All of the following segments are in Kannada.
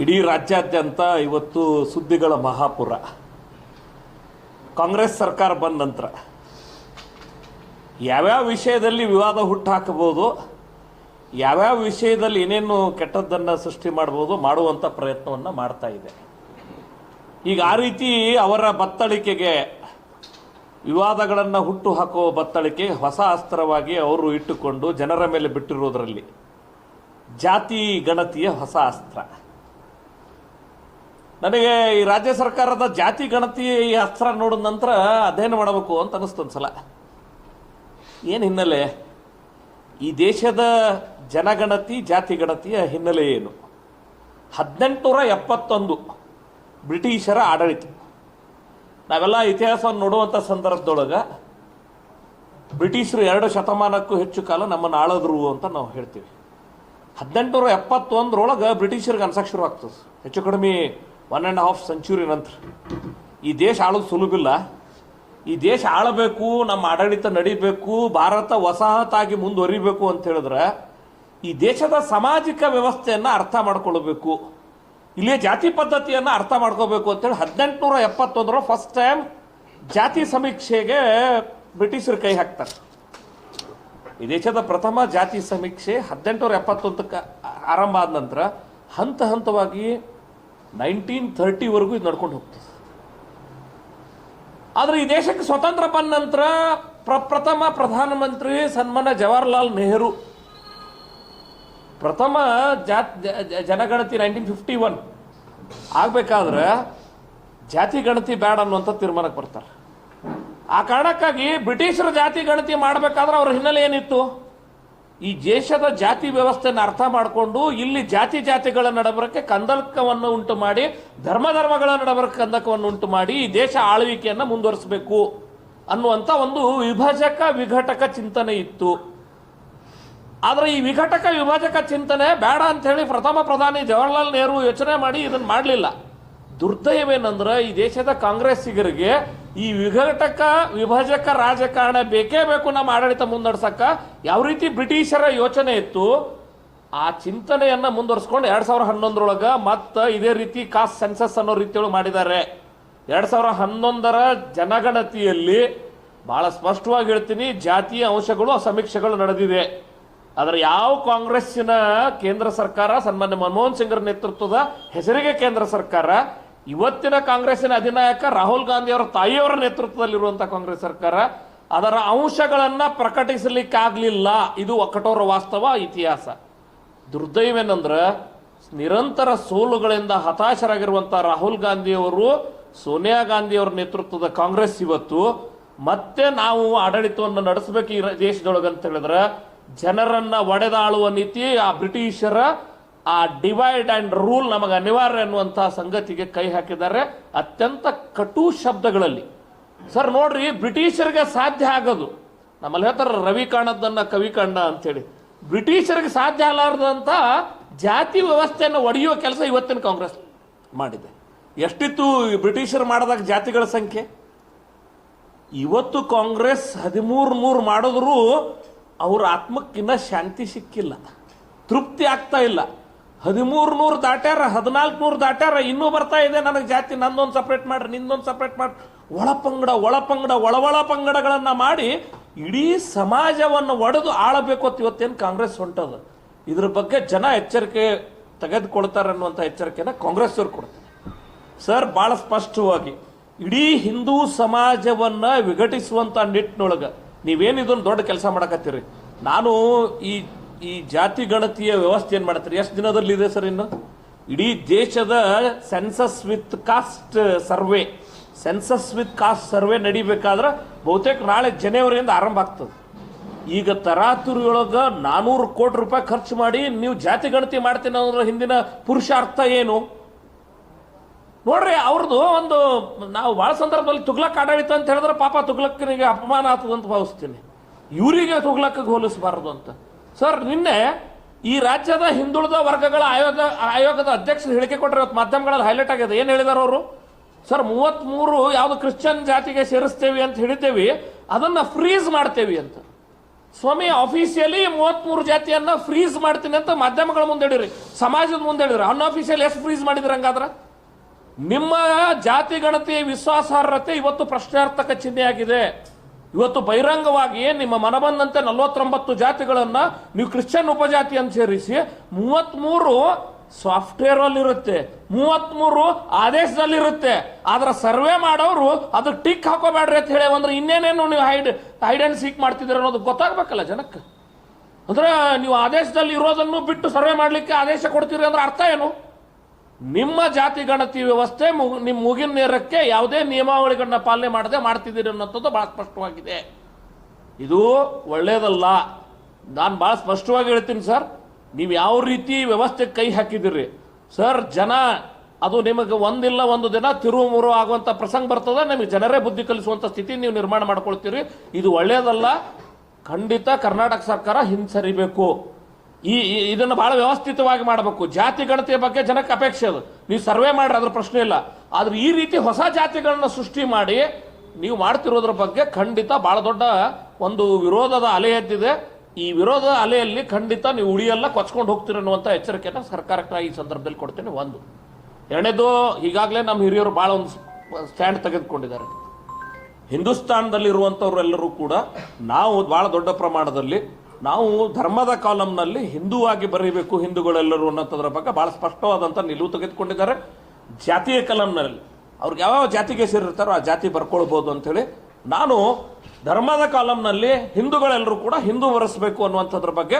ಇಡೀ ರಾಜ್ಯಾದ್ಯಂತ ಇವತ್ತು ಸುದ್ದಿಗಳ ಮಹಾಪುರ. ಕಾಂಗ್ರೆಸ್ ಸರ್ಕಾರ ಬಂದ ನಂತರ ಯಾವ್ಯಾವ ವಿಷಯದಲ್ಲಿ ವಿವಾದ ಹುಟ್ಟುಹಾಕಬಹುದು ಯಾವ್ಯಾವ ವಿಷಯದಲ್ಲಿ ಏನೇನು ಕೆಟ್ಟದ್ದನ್ನು ಸೃಷ್ಟಿ ಮಾಡ್ಬೋದು ಮಾಡುವಂಥ ಪ್ರಯತ್ನವನ್ನು ಮಾಡ್ತಾ ಇದೆ. ಈಗ ಆ ರೀತಿ ಅವರ ಬತ್ತಳಿಕೆಗೆ, ವಿವಾದಗಳನ್ನು ಹುಟ್ಟು ಹಾಕುವ ಬತ್ತಳಿಕೆ ಹೊಸ ಅಸ್ತ್ರವಾಗಿ ಅವರು ಇಟ್ಟುಕೊಂಡು ಜನರ ಮೇಲೆ ಬಿಟ್ಟಿರುವುದರಲ್ಲಿ ಜಾತಿ ಗಣತಿಯ ಹೊಸ ಅಸ್ತ್ರ. ನನಗೆ ಈ ರಾಜ್ಯ ಸರ್ಕಾರದ ಜಾತಿ ಗಣತಿ ಈ ಅಸ್ತ್ರ ನೋಡಿದ ನಂತರ ಅಧ್ಯಯನ ಮಾಡಬೇಕು ಅಂತ ಅನಿಸ್ತು ಒಂದ್ಸಲ ಏನು ಹಿನ್ನೆಲೆ? ಈ ದೇಶದ ಜನಗಣತಿ, ಜಾತಿ ಗಣತಿಯ ಹಿನ್ನೆಲೆ ಏನು? ಹದಿನೆಂಟುನೂರ ಎಪ್ಪತ್ತೊಂದು ಬ್ರಿಟಿಷರ ಆಡಳಿತ. ನಾವೆಲ್ಲ ಇತಿಹಾಸವನ್ನು ನೋಡುವಂಥ ಸಂದರ್ಭದೊಳಗೆ ಬ್ರಿಟಿಷರು ಎರಡು ಶತಮಾನಕ್ಕೂ ಹೆಚ್ಚು ಕಾಲ ನಮ್ಮನ್ನು ಆಳದ್ರು ಅಂತ ನಾವು ಹೇಳ್ತೀವಿ. ಹದಿನೆಂಟುನೂರ ಎಪ್ಪತ್ತೊಂದರೊಳಗೆ ಬ್ರಿಟಿಷರಿಗೆ ಅನ್ಸಕ್ಕೆ ಶುರು ಆಗ್ತದೆ ಹೆಚ್ಚು ಕಡಿಮೆ ಒನ್ ಆ್ಯಂಡ್ ಹಾಫ್ ಸೆಂಚುರಿ ನಂತರ. ಈ ದೇಶ ಆಳೋದು ಸುಲಭಿಲ್ಲ ಈ ದೇಶ ಆಳಬೇಕು, ನಮ್ಮ ಆಡಳಿತ ನಡಿಬೇಕು, ಭಾರತ ವಸಾಹತಾಗಿ ಮುಂದುವರಿಬೇಕು ಅಂತ ಹೇಳಿದ್ರೆ, ಈ ದೇಶದ ಸಾಮಾಜಿಕ ವ್ಯವಸ್ಥೆಯನ್ನು ಅರ್ಥ ಮಾಡ್ಕೊಳ್ಬೇಕು. ಇಲ್ಲಿ ಜಾತಿ ಪದ್ಧತಿಯನ್ನು ಅರ್ಥ ಮಾಡ್ಕೋಬೇಕು ಅಂತೇಳಿ ಹದಿನೆಂಟುನೂರ ಎಪ್ಪತ್ತೊಂದರ ಫಸ್ಟ್ ಟೈಮ್ ಜಾತಿ ಸಮೀಕ್ಷೆಗೆ ಬ್ರಿಟಿಷರು ಕೈ ಹಾಕ್ತಾರೆ. ಈ ದೇಶದ ಪ್ರಥಮ ಜಾತಿ ಸಮೀಕ್ಷೆ ಹದಿನೆಂಟುನೂರ ಎಪ್ಪತ್ತೊಂದಕ್ಕೆ ಆರಂಭ ಆದ ನಂತರ ಹಂತ ಹಂತವಾಗಿ ನೈನ್ಟೀನ್ ಥರ್ಟಿವರೆಗೂ ಇದು ನಡ್ಕೊಂಡು ಹೋಗ್ತದೆ. ಆದರೆ ಈ ದೇಶಕ್ಕೆ ಸ್ವತಂತ್ರ ಬಂದ ನಂತರ ಪ್ರಪ್ರಥಮ ಪ್ರಧಾನಮಂತ್ರಿ ಸನ್ಮಾನ ಜವಾಹರ್ಲಾಲ್ ನೆಹರು. ಪ್ರಥಮ ಜಾತ್ ಜನಗಣತಿ ನೈನ್ಟೀನ್ ಫಿಫ್ಟಿ ಒನ್. ಆಗಬೇಕಾದ್ರೆ ಜಾತಿ ಗಣತಿ ಬೇಡ ಅನ್ನುವಂಥ ತೀರ್ಮಾನಕ್ಕೆ ಬರ್ತಾರೆ. ಆ ಕಾರಣಕ್ಕಾಗಿ ಬ್ರಿಟಿಷರ ಜಾತಿ ಗಣತಿ ಮಾಡಬೇಕಾದ್ರೆ ಅವ್ರ ಹಿನ್ನೆಲೆ ಏನಿತ್ತು? ಈ ದೇಶದ ಜಾತಿ ವ್ಯವಸ್ಥೆಯನ್ನು ಅರ್ಥ ಮಾಡಿಕೊಂಡು ಇಲ್ಲಿ ಜಾತಿ ಜಾತಿಗಳ ನಡಬರಕ್ಕೆ ಕಂದಕವನ್ನು ಉಂಟು ಮಾಡಿ ಧರ್ಮ ಧರ್ಮಗಳ ನಡಬರಕ್ಕೆ ಕಂದಕವನ್ನು ಉಂಟು ಮಾಡಿ ಈ ದೇಶ ಆಳ್ವಿಕೆಯನ್ನು ಮುಂದುವರಿಸಬೇಕು ಅನ್ನುವಂಥ ಒಂದು ವಿಭಜಕ ವಿಘಟಕ ಚಿಂತನೆ ಇತ್ತು. ಆದರೆ ಈ ವಿಘಟಕ ವಿಭಜಕ ಚಿಂತನೆ ಬೇಡ ಅಂತ ಹೇಳಿ ಪ್ರಥಮ ಪ್ರಧಾನಿ ಜವಾಹರ್ಲಾಲ್ ನೆಹರು ಯೋಚನೆ ಮಾಡಿ ಇದನ್ನು ಮಾಡಲಿಲ್ಲ. ದುರ್ದೈವೇನಂದ್ರೆ ಈ ದೇಶದ ಕಾಂಗ್ರೆಸ್ಸಿಗರಿಗೆ ಈ ವಿಘಟಕ, ವಿಭಜಕ ರಾಜಕಾರಣ ಬೇಕೇ ಬೇಕು ನಮ್ಮ ಆಡಳಿತ ಮುನ್ನಡೆಸಕ್ಕ ಯಾವ ರೀತಿ ಬ್ರಿಟಿಷರ ಯೋಚನೆ ಇತ್ತು, ಆ ಚಿಂತನೆಯನ್ನ ಮುಂದುವರ್ಸ್ಕೊಂಡು ಎರಡು ಸಾವಿರ ಹನ್ನೊಂದರೊಳಗೆ ಮತ್ತೆ ಇದೇ ರೀತಿ ಕಾಸ್ ಸೆನ್ಸಸ್ ಅನ್ನೋ ರೀತಿಯೊಳಗೆ ಮಾಡಿದ್ದಾರೆ. ಎರಡು ಸಾವಿರ ಹನ್ನೊಂದರ ಜನಗಣತಿಯಲ್ಲಿ ಬಹಳ ಸ್ಪಷ್ಟವಾಗಿ ಹೇಳ್ತೀನಿ, ಜಾತಿಯ ಅಂಶಗಳು ಸಮೀಕ್ಷೆಗಳು ನಡೆದಿದೆ. ಆದರೆ ಯಾವ ಕಾಂಗ್ರೆಸ್ಸಿನ ಕೇಂದ್ರ ಸರ್ಕಾರ, ಸನ್ಮಾನ್ಯ ಮನಮೋಹನ್ ಸಿಂಗ್ರ ನೇತೃತ್ವದ ಹೆಸರಿಗೆ ಕೇಂದ್ರ ಸರ್ಕಾರ ಇವತ್ತಿನ ಕಾಂಗ್ರೆಸ್ಸಿನ ಅಧಿನಾಯಕ ರಾಹುಲ್ ಗಾಂಧಿ ಅವರ ತಾಯಿಯವರ ನೇತೃತ್ವದಲ್ಲಿರುವಂತಹ ಕಾಂಗ್ರೆಸ್ ಸರ್ಕಾರ, ಅದರ ಅಂಶಗಳನ್ನು ಪ್ರಕಟಿಸಲಿಕ್ಕಾಗಲಿಲ್ಲ. ಇದು ಕಠೋರ ವಾಸ್ತವ, ಇತಿಹಾಸ. ದುರ್ದೈವೇನಂದ್ರೆ, ನಿರಂತರ ಸೋಲುಗಳಿಂದ ಹತಾಶರಾಗಿರುವಂಥ ರಾಹುಲ್ ಗಾಂಧಿಯವರು, ಸೋನಿಯಾ ಗಾಂಧಿಯವರ ನೇತೃತ್ವದ ಕಾಂಗ್ರೆಸ್ ಇವತ್ತು, ಮತ್ತೆ ನಾವು ಆಡಳಿತವನ್ನು ನಡೆಸಬೇಕು ಈ ಅಂತ ಹೇಳಿದ್ರೆ, ಜನರನ್ನ ಒಡೆದಾಳುವ ನೀತಿ ಆ ಬ್ರಿಟಿಷರ ಆ ಡಿವೈಡ್ ಅಂಡ್ ರೂಲ್ ನಮಗೆ ಅನಿವಾರ್ಯ ಅನ್ನುವಂತಹ ಸಂಗತಿಗೆ ಕೈ ಹಾಕಿದ್ದಾರೆ. ಅತ್ಯಂತ ಕಟು ಶಬ್ದಗಳಲ್ಲಿ. ಸರ್ ನೋಡ್ರಿ, ಬ್ರಿಟಿಷರಿಗೆ ಸಾಧ್ಯ ಆಗೋದು. ನಮ್ಮಲ್ಲಿ ಹೇಳ್ತಾರೆ, ರವಿ ಕಾಣದ್ದನ್ನು ಕವಿ ಕಾಣ ಅಂತೇಳಿ. ಬ್ರಿಟಿಷರಿಗೆ ಸಾಧ್ಯ ಆಗಲಾರ್ದಂಥ ಜಾತಿ ವ್ಯವಸ್ಥೆಯನ್ನು ಒಡೆಯುವ ಕೆಲಸ ಇವತ್ತಿನ ಕಾಂಗ್ರೆಸ್ ಮಾಡಿದೆ. ಎಷ್ಟಿತ್ತು ಬ್ರಿಟಿಷರು ಮಾಡಿದಾಗ ಜಾತಿಗಳ ಸಂಖ್ಯೆ? ಇವತ್ತು ಕಾಂಗ್ರೆಸ್ ಹದಿಮೂರು ನೂರು ಮಾಡಿದ್ರು ಅವ್ರ ಆತ್ಮಕ್ಕಿನ್ನ ಶಾಂತಿ ಸಿಕ್ಕಿಲ್ಲ. ತೃಪ್ತಿ ಆಗ್ತಾ ಇಲ್ಲ. ಹದಿಮೂರು ನೂರು ದಾಟ್ಯಾರ ಹದಿನಾಲ್ಕು ನೂರು ದಾಟ್ಯಾರ, ಇನ್ನೂ ಬರ್ತಾ ಇದೆ ನನಗೆ ಜಾತಿ, ನಂದೊಂದು ಸಪ್ರೇಟ್ ಮಾಡ್ರಿ, ನಿಂದೊಂದು ಸಪ್ರೇಟ್ ಮಾಡ್ರಿ. ಒಳ ಪಂಗಡ ಒಳ ಪಂಗಡ ಒಳ ಒಳ ಪಂಗಡಗಳನ್ನು ಮಾಡಿ ಇಡೀ ಸಮಾಜವನ್ನು ಒಡೆದು ಆಳಬೇಕು ಅಂತ ಇವತ್ತೇನು ಕಾಂಗ್ರೆಸ್ ಹೊಂಟದ. ಇದ್ರ ಬಗ್ಗೆ ಜನ ಎಚ್ಚರಿಕೆ ತೆಗೆದುಕೊಳ್ತಾರೆ ಅನ್ನುವಂಥ ಎಚ್ಚರಿಕೆನ ಕಾಂಗ್ರೆಸ್ ಅವ್ರು ಕೊಡ್ತಾರೆ. ಸರ್, ಬಹಳ ಸ್ಪಷ್ಟವಾಗಿ, ಇಡೀ ಹಿಂದೂ ಸಮಾಜವನ್ನ ವಿಘಟಿಸುವಂತ ನಿಟ್ಟಿನೊಳಗ ನೀವೇನು ಇದನ್ನು ದೊಡ್ಡ ಕೆಲಸ ಮಾಡಕತ್ತೀರಿ? ನಾನು ಈ ಈ ಜಾತಿ ಗಣತಿಯ ವ್ಯವಸ್ಥೆ ಏನು ಮಾಡ್ತಾರೆ? ಎಷ್ಟು ದಿನದಲ್ಲಿ ಇದೆ ಸರ್ ಇನ್ನು? ಇಡೀ ದೇಶದ census with caste survey census with caste survey ನಡಿಬೇಕಾದ್ರೆ ಬಹುತೇಕ ನಾಳೆ ಜನವರಿಯಿಂದ ಆರಂಭ ಆಗ್ತದೆ. ಈಗ ತರಾತುರಿಯೊಳಗೆ ನಾನೂರು ಕೋಟಿ ರೂಪಾಯಿ ಖರ್ಚು ಮಾಡಿ ನೀವು ಜಾತಿ ಗಣತಿ ಮಾಡ್ತೀನಿ ಅನ್ನೋದ್ರ ಹಿಂದಿನ ಪುರುಷಾರ್ಥ ಏನು? ನೋಡ್ರಿ, ಅವ್ರದ್ದು ಒಂದು, ನಾವು ಭಾಳ ಸಂದರ್ಭದಲ್ಲಿ ತುಗ್ಲಕ್ ಆಡಳಿತ ಅಂತ ಹೇಳಿದ್ರೆ ಪಾಪ ತುಗ್ಲಕ್ಕನಿಗೆ ಅಪಮಾನ ಆಗ್ತದಂತ ಭಾವಿಸ್ತೀನಿ. ಇವರಿಗೆ ತುಗ್ಲಕ್ಕಿಗೆ ಹೋಲಿಸಬಾರದು ಅಂತ. ಸರ್, ನಿನ್ನೆ ಈ ರಾಜ್ಯದ ಹಿಂದುಳಿದ ವರ್ಗಗಳ ಆಯೋಗ, ಆಯೋಗದ ಅಧ್ಯಕ್ಷರು ಹೇಳಿಕೆ ಕೊಟ್ಟರೆ ಇವತ್ತು ಮಾಧ್ಯಮಗಳಲ್ಲಿ ಹೈಲೈಟ್ ಆಗಿದೆ. ಏನು ಹೇಳಿದಾರೆ ಅವರು? ಸರ್, ಮೂವತ್ಮೂರು ಯಾವುದು ಕ್ರಿಶ್ಚಿಯನ್ ಜಾತಿಗೆ ಸೇರಿಸ್ತೇವೆ ಅಂತ ಹೇಳಿದ್ದೇವೆ. ಅದನ್ನ ಫ್ರೀಸ್ ಮಾಡ್ತೇವೆ ಅಂತ. ಸ್ವಾಮಿ ಆಫೀಸಿಯಲಿ ಮೂವತ್ಮೂರು ಜಾತಿಯನ್ನ ಫ್ರೀಸ್ ಮಾಡ್ತೀನಿ ಅಂತ ಮಾಧ್ಯಮಗಳ ಮುಂದೆ ಹೇಳಿರಿ. ಸಮಾಜದ ಮುಂದೆ ಹೇಳಿರಿ ಅನ್ಆಫೀಷಿಯಲ್ ಎಷ್ಟು ಫ್ರೀಸ್ ಮಾಡಿದ್ರಿ ಹಂಗಾದ್ರೆ? ನಿಮ್ಮ ಜಾತಿ ಗಣತಿ ವಿಶ್ವಾಸಾರ್ಹತೆ ಇವತ್ತು ಪ್ರಶ್ನಾರ್ಥಕ ಚಿಹ್ನೆಯಾಗಿದೆ ಇವತ್ತು ಬಹಿರಂಗವಾಗಿ ನಿಮ್ಮ ಮನ ಬಂದಂತೆ ನಲವತ್ತೊಂಬತ್ತು ಜಾತಿಗಳನ್ನ ನೀವು ಕ್ರಿಶ್ಚಿಯನ್ ಉಪಜಾತಿ ಅಂತ ಸೇರಿಸಿ ಮೂವತ್ಮೂರು ಸಾಫ್ಟ್ವೇರ್ ಅಲ್ಲಿ ಇರುತ್ತೆ ಮೂವತ್ಮೂರು ಆದೇಶದಲ್ಲಿ ಇರುತ್ತೆ ಆದ್ರೆ ಸರ್ವೆ ಮಾಡೋರು ಅದು ಟಿಕ್ ಹಾಕೋಬೇಡ್ರಿ ಅಂತ ಹೇಳಿ ಅಂದ್ರೆ ಇನ್ನೇನೇನು ನೀವು ಹೈಡ್ ಹೈಡ್ ಅಂಡ್ ಸೀಕ್ ಮಾಡ್ತಿದ್ದೀರ ಅನ್ನೋದು ಗೊತ್ತಾಗಬೇಕಲ್ಲ ಜನಕ್ಕೆ? ಅಂದ್ರೆ ನೀವು ಆದೇಶದಲ್ಲಿ ಇರೋದನ್ನು ಬಿಟ್ಟು ಸರ್ವೆ ಮಾಡ್ಲಿಕ್ಕೆ ಆದೇಶ ಕೊಡ್ತೀರಿ ಅಂದ್ರೆ ಅರ್ಥ ಏನು? ನಿಮ್ಮ ಜಾತಿ ಗಣತಿ ವ್ಯವಸ್ಥೆ ನಿಮ್ಮ ಮುಗಿನ ನೇರಕ್ಕೆ ಯಾವುದೇ ನಿಯಮಾವಳಿಗಳನ್ನ ಪಾಲನೆ ಮಾಡದೆ ಮಾಡ್ತಿದ್ದೀರಿ ಅನ್ನೋಂಥದ್ದು ಬಹಳ ಸ್ಪಷ್ಟವಾಗಿದೆ. ಇದು ಒಳ್ಳೇದಲ್ಲ. ನಾನು ಬಹಳ ಸ್ಪಷ್ಟವಾಗಿ ಹೇಳ್ತೀನಿ ಸರ್. ನೀವು ಯಾವ ರೀತಿ ವ್ಯವಸ್ಥೆ ಕೈ ಹಾಕಿದಿರಿ ಸರ್, ಜನ, ಅದು ನಿಮಗೆ ಒಂದಿಲ್ಲ ಒಂದು ದಿನ ತಿರುವು ಮುರು ಆಗುವಂತ ಪ್ರಸಂಗ ಬರ್ತದೆ. ನಿಮಗೆ ಜನರೇ ಬುದ್ಧಿ ಕಲಿಸುವಂತ ಸ್ಥಿತಿ ನೀವು ನಿರ್ಮಾಣ ಮಾಡ್ಕೊಳ್ತೀರಿ. ಇದು ಒಳ್ಳೆಯದಲ್ಲ ಖಂಡಿತ ಕರ್ನಾಟಕ ಸರ್ಕಾರ ಹಿಂಸರಿಬೇಕು. ಈ ಇದನ್ನು ಬಹಳ ವ್ಯವಸ್ಥಿತವಾಗಿ ಮಾಡಬೇಕು. ಜಾತಿ ಗಣತಿಯ ಬಗ್ಗೆ ಜನಕ್ಕೆ ಅಪೇಕ್ಷೆ ಅದು. ನೀವು ಸರ್ವೆ ಮಾಡ್ರಿ, ಅದ್ರ ಪ್ರಶ್ನೆ ಇಲ್ಲ. ಆದ್ರೆ ಈ ರೀತಿ ಹೊಸ ಜಾತಿಗಳನ್ನ ಸೃಷ್ಟಿ ಮಾಡಿ ನೀವು ಮಾಡ್ತಿರೋದ್ರ ಬಗ್ಗೆ ಖಂಡಿತ ಬಹಳ ದೊಡ್ಡ ಒಂದು ವಿರೋಧದ ಅಲೆ ಎದ್ದಿದೆ. ಈ ವಿರೋಧದ ಅಲೆಯಲ್ಲಿ ಖಂಡಿತ ನೀವು ಉಳಿಯೆಲ್ಲ, ಕೊಚ್ಕೊಂಡು ಹೋಗ್ತೀರಿ ಅನ್ನುವಂಥ ಎಚ್ಚರಿಕೆಯನ್ನು ಸರ್ಕಾರಕ್ಕೆ ಈ ಸಂದರ್ಭದಲ್ಲಿ ಕೊಡ್ತೇನೆ ಒಂದು. ಎರಡನೇದು, ಈಗಾಗಲೇ ನಮ್ಮ ಹಿರಿಯರು ಬಹಳ ಒಂದು ಸ್ಟ್ಯಾಂಡ್ ತೆಗೆದುಕೊಂಡಿದ್ದಾರೆ. ಹಿಂದೂಸ್ತಾನದಲ್ಲಿರುವಂಥವರೆಲ್ಲರೂ ಕೂಡ ನಾವು ಬಹಳ ದೊಡ್ಡ ಪ್ರಮಾಣದಲ್ಲಿ ನಾವು ಧರ್ಮದ ಕಾಲಂನಲ್ಲಿ ಆಗಿ ಬರೀಬೇಕು ಹಿಂದೂಗಳೆಲ್ಲರೂ ಅನ್ನೋಂಥದ್ರ ಬಗ್ಗೆ ಬಹಳ ಸ್ಪಷ್ಟವಾದಂಥ ನಿಲುವು ತೆಗೆದುಕೊಂಡಿದ್ದಾರೆ. ಜಾತಿಯ ಕಾಲಂನಲ್ಲಿ ಅವ್ರಿಗೆ ಯಾವ ಜಾತಿಗೆ ಸೇರಿರ್ತಾರೋ ಆ ಜಾತಿ ಬರ್ಕೊಳ್ಬೋದು ಅಂತೇಳಿ ನಾನು ಧರ್ಮದ ಕಾಲಂನಲ್ಲಿ ಹಿಂದೂಗಳೆಲ್ಲರೂ ಕೂಡ ಹಿಂದೂ ಬರೆಸಬೇಕು ಅನ್ನುವಂಥದ್ರ ಬಗ್ಗೆ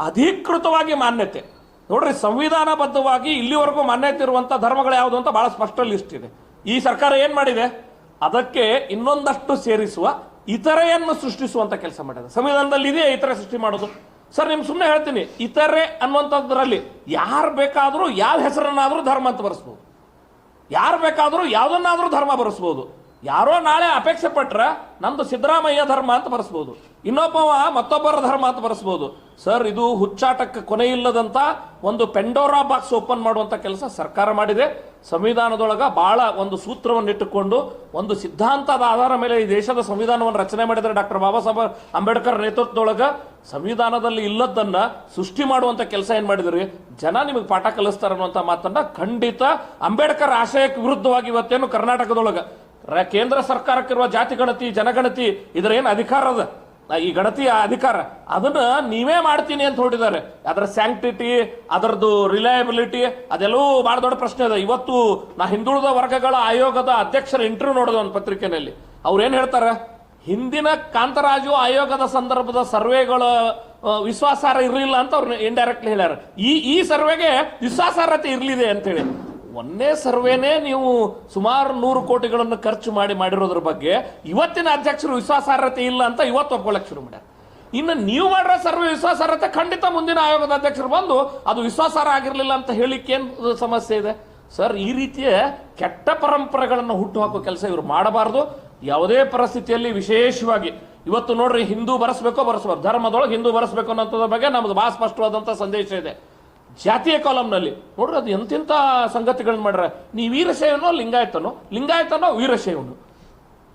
ಅಧಿಕೃತವಾಗಿ ಮಾನ್ಯತೆ. ನೋಡ್ರಿ, ಸಂವಿಧಾನಬದ್ಧವಾಗಿ ಇಲ್ಲಿವರೆಗೂ ಮಾನ್ಯತೆ ಇರುವಂಥ ಧರ್ಮಗಳು ಯಾವುದು ಅಂತ ಬಹಳ ಸ್ಪಷ್ಟ ಲಿಸ್ಟ್ ಇದೆ. ಈ ಸರ್ಕಾರ ಏನು ಮಾಡಿದೆ? ಅದಕ್ಕೆ ಇನ್ನೊಂದಷ್ಟು ಸೇರಿಸುವ ಇತರೆಯನ್ನು ಸೃಷ್ಟಿಸುವಂತ ಕೆಲಸ ಮಾಡಿದೆ. ಸಂವಿಧಾನದಲ್ಲಿ ಇದೆಯಾ ಇತರೆ ಸೃಷ್ಟಿ ಮಾಡೋದು? ಸರ್ ನಿಮ್ ಸುಮ್ಮನೆ ಹೇಳ್ತೀನಿ. ಇತರೆ ಅನ್ನುವಂಥದ್ರಲ್ಲಿ ಯಾರು ಬೇಕಾದರೂ ಯಾವ ಹೆಸರನ್ನಾದರೂ ಧರ್ಮ ಅಂತ ಬರೆಸ್ಬೋದು. ಯಾರು ಬೇಕಾದರೂ ಯಾವುದನ್ನಾದರೂ ಧರ್ಮ ಬರೆಸ್ಬೋದು. ಯಾರೋ ನಾಳೆ ಅಪೇಕ್ಷೆ ಪಟ್ರ ನಮ್ದು ಸಿದ್ದರಾಮಯ್ಯ ಧರ್ಮ ಅಂತ ಬರೆಸ್ಬೋದು. ಇನ್ನೊಬ್ಬವ ಮತ್ತೊಬ್ಬರ ಧರ್ಮ ಅಂತ ಬರೆಸ್ಬೋದು. ಸರ್, ಇದು ಹುಚ್ಚಾಟಕ್ಕೆ ಕೊನೆ ಇಲ್ಲದಂತ ಒಂದು ಪೆಂಡೋರಾ ಬಾಕ್ಸ್ ಓಪನ್ ಮಾಡುವಂತ ಕೆಲಸ ಸರ್ಕಾರ ಮಾಡಿದೆ. ಸಂವಿಧಾನದೊಳಗ ಬಹಳ ಒಂದು ಸೂತ್ರವನ್ನು ಇಟ್ಟುಕೊಂಡು ಒಂದು ಸಿದ್ಧಾಂತದ ಆಧಾರ ಮೇಲೆ ಈ ದೇಶದ ಸಂವಿಧಾನವನ್ನು ರಚನೆ ಮಾಡಿದರೆ ಡಾಕ್ಟರ್ ಬಾಬಾ ಸಾಹೇಬ್ ಅಂಬೇಡ್ಕರ್ ನೇತೃತ್ವದೊಳಗ ಸಂವಿಧಾನದಲ್ಲಿ ಇಲ್ಲದನ್ನ ಸೃಷ್ಟಿ ಮಾಡುವಂತ ಕೆಲಸ ಏನ್ ಮಾಡಿದ್ರಿ? ಜನ ನಿಮಗೆ ಪಾಠ ಕಲಿಸ್ತಾರ ಅನ್ನುವಂತ ಮಾತನ್ನ ಖಂಡಿತ ಅಂಬೇಡ್ಕರ್ ಆಶಯಕ್ಕೆ ವಿರುದ್ಧವಾಗಿ ಇವತ್ತೇನು ಕರ್ನಾಟಕದೊಳಗ ಕೇಂದ್ರ ಸರ್ಕಾರಕ್ಕಿರುವ ಜಾತಿ ಗಣತಿ, ಜನಗಣತಿ, ಇದರ ಏನು ಅಧಿಕಾರ ಅದ? ಈ ಗಣತಿಯ ಅಧಿಕಾರ. ಅದನ್ನ ನೀವೇ ಮಾಡ್ತೀನಿ ಅಂತ ಹೊರಟಿದ್ದಾರೆ. ಅದರ ಸ್ಯಾಂಕ್ಟಿಟಿ ಅದರದ್ದು ರಿಲಯಬಿಲಿಟಿ ಅದೆಲ್ಲವೂ ಬಹಳ ದೊಡ್ಡ ಪ್ರಶ್ನೆ ಇದೆ ಇವತ್ತು ನಾ ಹಿಂದುಳಿದ ವರ್ಗಗಳ ಆಯೋಗದ ಅಧ್ಯಕ್ಷರ ಇಂಟರ್ವ್ಯೂ ನೋಡಿದ ಒಂದು ಪತ್ರಿಕೆಯಲ್ಲಿ ಅವ್ರು ಏನ್ ಹೇಳ್ತಾರೆ? ಹಿಂದಿನ ಕಾಂತರಾಜು ಆಯೋಗದ ಸಂದರ್ಭದ ಸರ್ವೆಗಳ ವಿಶ್ವಾಸಾರ್ಹ ಇರಲಿಲ್ಲ ಅಂತ ಅವ್ರು ಇಂಡೈರೆಕ್ಟ್ಲಿ ಹೇಳ್ಯಾರ. ಈ ಈ ಸರ್ವೆಗೆ ವಿಶ್ವಾಸಾರ್ಹತೆ ಇರಲಿದೆ ಅಂತೇಳಿ ಒಂದೇ ಸರ್ವೇನೇ ನೀವು ಸುಮಾರು ನೂರು ಕೋಟಿಗಳನ್ನು ಖರ್ಚು ಮಾಡಿ ಮಾಡಿರೋದ್ರ ಬಗ್ಗೆ ಇವತ್ತಿನ ಅಧ್ಯಕ್ಷರು ವಿಶ್ವಾಸಾರ್ಹತೆ ಇಲ್ಲ ಅಂತ ಇವತ್ತು ಒಪ್ಕೊಳ್ಳೋಕೆ ಶುರು ಮಾಡ್ಯಾರ. ಇನ್ನು ನೀವು ಮಾಡಿರೋ ಸರ್ವೆ ವಿಶ್ವಾಸಾರ್ಹತೆ ಖಂಡಿತ ಮುಂದಿನ ಆಯೋಗದ ಅಧ್ಯಕ್ಷರು ಬಂದು ಅದು ವಿಶ್ವಾಸಾರ್ಹ ಆಗಿರಲಿಲ್ಲ ಅಂತ ಹೇಳಿಕ್ಕೆ ಏನು ಸಮಸ್ಯೆ ಇದೆ? ಸರ್, ಈ ರೀತಿಯ ಕೆಟ್ಟ ಪರಂಪರೆಗಳನ್ನು ಹುಟ್ಟು ಹಾಕೋ ಕೆಲಸ ಇವರು ಮಾಡಬಾರದು. ಯಾವುದೇ ಪರಿಸ್ಥಿತಿಯಲ್ಲಿ ವಿಶೇಷವಾಗಿ ಇವತ್ತು ನೋಡ್ರಿ ಹಿಂದೂ ಬರೆಸ್ಬೇಕೋ ಬರೆಸ್ಬಾರ್ದು. ಧರ್ಮದೊಳಗೆ ಹಿಂದೂ ಬರೆಸ್ಬೇಕು ಅನ್ನೋದ್ರ ಬಗ್ಗೆ ನಮ್ದು ಭಾಳ ಸ್ಪಷ್ಟವಾದಂಥ ಸಂದೇಶ ಇದೆ. ಜಾತಿಯ ಕಾಲಂನಲ್ಲಿ. ನೋಡ್ರಿ, ಅದು ಎಂತೆಂಥ ಸಂಗತಿಗಳನ್ನ ಮಾಡ್ರ. ನೀ ವೀರಶೈವನೋ ಲಿಂಗಾಯತನೋ? ಲಿಂಗಾಯತನೋ ವೀರಶೈವನು?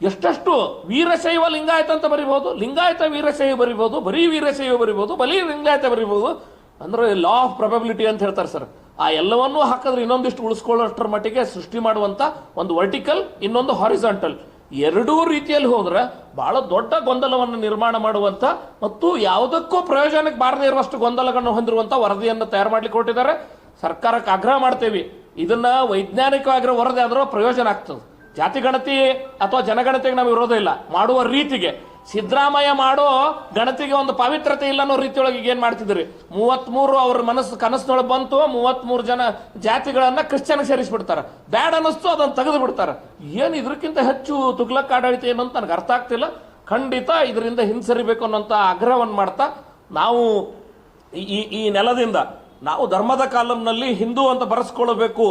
ಎಷ್ಟೆಷ್ಟು ವೀರಶೈವ ಲಿಂಗಾಯತ ಅಂತ ಬರಿಬೋದು ಲಿಂಗಾಯತ ವೀರಶೈವ ಬರಿಬೋದು ಬರೀ ವೀರಶೈವ ಬರಿಬೋದು ಬಲಿ ಲಿಂಗಾಯತ ಬರಿಬೋದು ಅಂದ್ರೆ ಲಾ ಆಫ್ ಪ್ರೊಬಬಿಲಿಟಿ ಅಂತ ಹೇಳ್ತಾರೆ ಸರ್. ಆ ಎಲ್ಲವನ್ನೂ ಹಾಕಿದ್ರೆ ಇನ್ನೊಂದಿಷ್ಟು ಉಳಿಸ್ಕೊಳ್ಳೋಷ್ಟರ ಮಟ್ಟಿಗೆ ಸೃಷ್ಟಿ ಮಾಡುವಂತ ಒಂದು ವರ್ಟಿಕಲ್ ಇನ್ನೊಂದು ಹಾರಿಸಾಂಟಲ್ ಎರಡೂ ರೀತಿಯಲ್ಲಿ ಹೋದ್ರೆ ಬಹಳ ದೊಡ್ಡ ಗೊಂದಲವನ್ನು ನಿರ್ಮಾಣ ಮಾಡುವಂತ ಮತ್ತು ಯಾವುದಕ್ಕೂ ಪ್ರಯೋಜನಕ್ಕೆ ಬಾರದೇ ಇರುವಷ್ಟು ಗೊಂದಲಗಳನ್ನು ಹೊಂದಿರುವಂಥ ವರದಿಯನ್ನು ತಯಾರು ಮಾಡಲಿಕ್ಕೆ ಕೊಟ್ಟಿದ್ದಾರೆ ಸರ್ಕಾರಕ್ಕೆ ಆಗ್ರಹ ಮಾಡ್ತೇವೆ. ಇದನ್ನ ವೈಜ್ಞಾನಿಕವಾಗಿರೋ ವರದಿ ಆದರೂ ಪ್ರಯೋಜನ ಆಗ್ತದೆ. ಜಾತಿ ಗಣತಿ ಅಥವಾ ಜನಗಣತಿಗೆ ನಾವು ವಿರೋಧ ಇಲ್ಲ. ಮಾಡುವ ರೀತಿಗೆ. ಸಿದ್ದರಾಮಯ್ಯ ಮಾಡೋ ಗಣತಿಗೆ ಒಂದು ಪವಿತ್ರತೆ ಇಲ್ಲ ಅನ್ನೋ ರೀತಿಯೊಳಗೆ ಏನ್ ಮಾಡ್ತಿದ್ರಿ ಮೂವತ್ತ್ಮೂರು ಅವ್ರ ಮನಸ್ಸು ಕನಸಿನೊಳಗೆ ಬಂತು, ಮೂವತ್ಮೂರು ಜನ ಜಾತಿಗಳನ್ನು ಕ್ರಿಶ್ಚಿಯನ್ಗೆ ಸೇರಿಸ್ಬಿಡ್ತಾರೆ. ಬ್ಯಾಡ್ ಅನ್ನಿಸ್ತು, ಅದನ್ನು ತೆಗೆದು ಬಿಡ್ತಾರೆ ಏನು ಇದಕ್ಕಿಂತ ಹೆಚ್ಚು ತುಗ್ಲಕ್ ಆಡಳಿತ ಏನು ಅಂತ ನನಗೆ ಅರ್ಥ ಆಗ್ತಿಲ್ಲ. ಖಂಡಿತ ಇದರಿಂದ ಹಿಂಸರಿಬೇಕು ಅನ್ನೋಂಥ ಆಗ್ರಹವನ್ನು ಮಾಡ್ತಾ, ನಾವು ಈ ಈ ನೆಲದಿಂದ, ನಾವು ಧರ್ಮದ ಕಾಲಂನಲ್ಲಿ ಹಿಂದೂ ಅಂತ ಬರೆಸ್ಕೊಳ್ಬೇಕು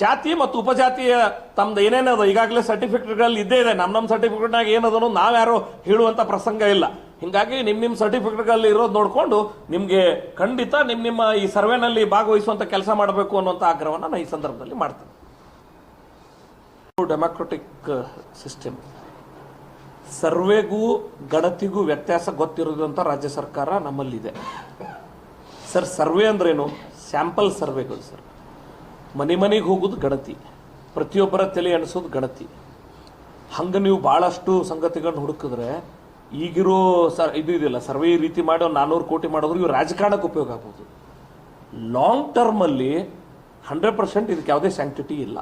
ಜಾತಿ ಮತ್ತು ಉಪಜಾತಿಯ ತಮ್ದು ಏನೇನದ ಈಗಾಗಲೇ ಸರ್ಟಿಫಿಕೇಟ್ಗಳಲ್ಲಿ ಇದ್ದೇ ಇದೆ. ನಮ್ಮ ನಮ್ಮ ಸರ್ಟಿಫಿಕೇಟ್ನಾಗ ಏನದನ್ನು ನಾವ್ಯಾರು ಹೇಳುವಂಥ ಪ್ರಸಂಗ ಇಲ್ಲ. ಹಿಂಗಾಗಿ ನಿಮ್ಮ ನಿಮ್ಮ ಸರ್ಟಿಫಿಕೇಟ್ಗಳಲ್ಲಿ ಇರೋದು ನೋಡಿಕೊಂಡು ನಿಮಗೆ ಖಂಡಿತ ನಿಮ್ಮ ನಿಮ್ಮ ಈ ಸರ್ವೆನಲ್ಲಿ ಭಾಗವಹಿಸುವಂಥ ಕೆಲಸ ಮಾಡಬೇಕು ಅನ್ನುವಂಥ ಆಗ್ರಹವನ್ನು ನಾನು ಈ ಸಂದರ್ಭದಲ್ಲಿ ಮಾಡ್ತೇನೆ. ಡೆಮಾಕ್ರೆಟಿಕ್ ಸಿಸ್ಟಮ್ ಸರ್ವೆಗೂ ಗಣತಿಗೂ ವ್ಯತ್ಯಾಸ ಗೊತ್ತಿರೋದಂತ ರಾಜ್ಯ ಸರ್ಕಾರ ನಮ್ಮಲ್ಲಿದೆ. ಸರ್, ಸರ್ವೆ ಅಂದ್ರೇನು? ಸ್ಯಾಂಪಲ್ ಸರ್ವೆಗಳು ಸರ್. ಮನೆ ಮನೆಗೆ ಹೋಗೋದು ಗಣತಿ. ಪ್ರತಿಯೊಬ್ಬರ ತಲೆ ಎಣಿಸೋದು ಗಣತಿ. ಹಂಗೆ ನೀವು ಭಾಳಷ್ಟು ಸಂಗತಿಗಳನ್ನ ಹುಡುಕಿದ್ರೆ ಈಗಿರೋ ಸರ್ ಇದು ಇದಿಲ್ಲ ಸರ್ವೆ ಈ ರೀತಿ ಮಾಡಿ ಒಂದು ನಾನ್ನೂರು ಕೋಟಿ ಮಾಡಿದ್ರು ಇವು ರಾಜಕಾರಣಕ್ಕೆ ಉಪಯೋಗ ಆಗ್ಬೋದು. ಲಾಂಗ್ ಟರ್ಮಲ್ಲಿ ಹಂಡ್ರೆಡ್ ಪರ್ಸೆಂಟ್ ಇದಕ್ಕೆ ಯಾವುದೇ ಸ್ಯಾಂಕ್ಟಿಟಿ ಇಲ್ಲ.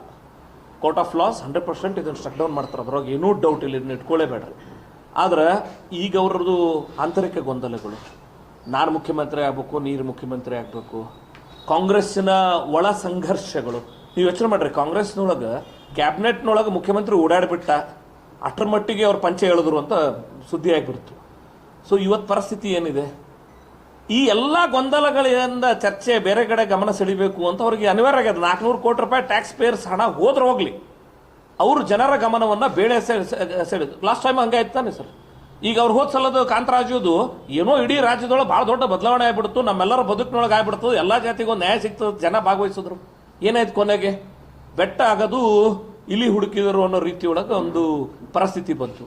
Court of laws hundred percent ಇದನ್ನು ಸ್ಟಕ್ ಡೌನ್ ಮಾಡ್ತಾರೆ ಅದ್ರಾಗ ಏನೂ ಡೌಟ್ ಇಲ್ಲ, ಇದನ್ನ ಇಟ್ಕೊಳ್ಳೇಬೇಡ್ರಿ ಆದರೆ ಈಗ ಅವ್ರದ್ದು ಆಂತರಿಕ ಗೊಂದಲಗಳು. ನಾನು ಮುಖ್ಯಮಂತ್ರಿ ಆಗಬೇಕು, ನೀರು ಮುಖ್ಯಮಂತ್ರಿ ಆಗಬೇಕು ಕಾಂಗ್ರೆಸ್ಸಿನ ಒಳ ಸಂಘರ್ಷಗಳು. ನೀವು ಯೋಚನೆ ಮಾಡ್ರಿ, ಕಾಂಗ್ರೆಸ್ನೊಳಗೆ, ಕ್ಯಾಬಿನೆಟ್ನೊಳಗೆ ಮುಖ್ಯಮಂತ್ರಿ ಓಡಾಡಿಬಿಟ್ಟ, ಅಷ್ಟರ ಮಟ್ಟಿಗೆ ಅವ್ರು ಪಂಚೆ ಹೇಳಿದ್ರು ಅಂತ ಸುದ್ದಿ ಆಗಿಬಿಡ್ತು ಸೊ ಇವತ್ತು ಪರಿಸ್ಥಿತಿ ಏನಿದೆ? ಈ ಎಲ್ಲ ಗೊಂದಲಗಳಿಂದ ಚರ್ಚೆ ಬೇರೆ ಕಡೆ ಗಮನ ಸೆಳಿಬೇಕು ಅಂತ ಅವ್ರಿಗೆ ಅನಿವಾರ್ಯ ಆಗ್ಯದ. ನಾಲ್ಕುನೂರು ಕೋಟಿ ರೂಪಾಯಿ ಟ್ಯಾಕ್ಸ್ ಪೇಯರ್ಸ್ ಹಣ ಹೋದ್ರೆ ಹೋಗ್ಲಿ. ಅವರು ಜನರ ಗಮನವನ್ನ ಬೇಳೆ ಸೆಳೆದು. ಲಾಸ್ಟ್ ಟೈಮ್ ಹಂಗಾಯ್ತು ತಾನೆ ಸರ್? ಈಗ ಅವ್ರು ಹೋದ್ ಸಲದ ಕಾಂತರಾಜುದು ಏನೋ ಇಡೀ ರಾಜ್ಯದೊಳಗೆ ಭಾಳ ದೊಡ್ಡ ಬದಲಾವಣೆ ಆಗ್ಬಿಡ್ತು, ನಮ್ಮೆಲ್ಲರ ಬದುಕಿನೊಳಗೆ ಆಗ್ಬಿಡ್ತು ಎಲ್ಲ ಜಾತಿಗೂ ನ್ಯಾಯ ಸಿಗ್ತದೆ ಜನ ಭಾಗವಹಿಸಿದ್ರು. ಏನಾಯ್ತು ಕೊನೆಗೆ? ಬೆಟ್ಟ ಆಗೋದು ಇಲಿ ಹುಡುಕಿದರು ಅನ್ನೋ ರೀತಿಯೊಳಗೆ ಒಂದು ಪರಿಸ್ಥಿತಿ ಬಂತು.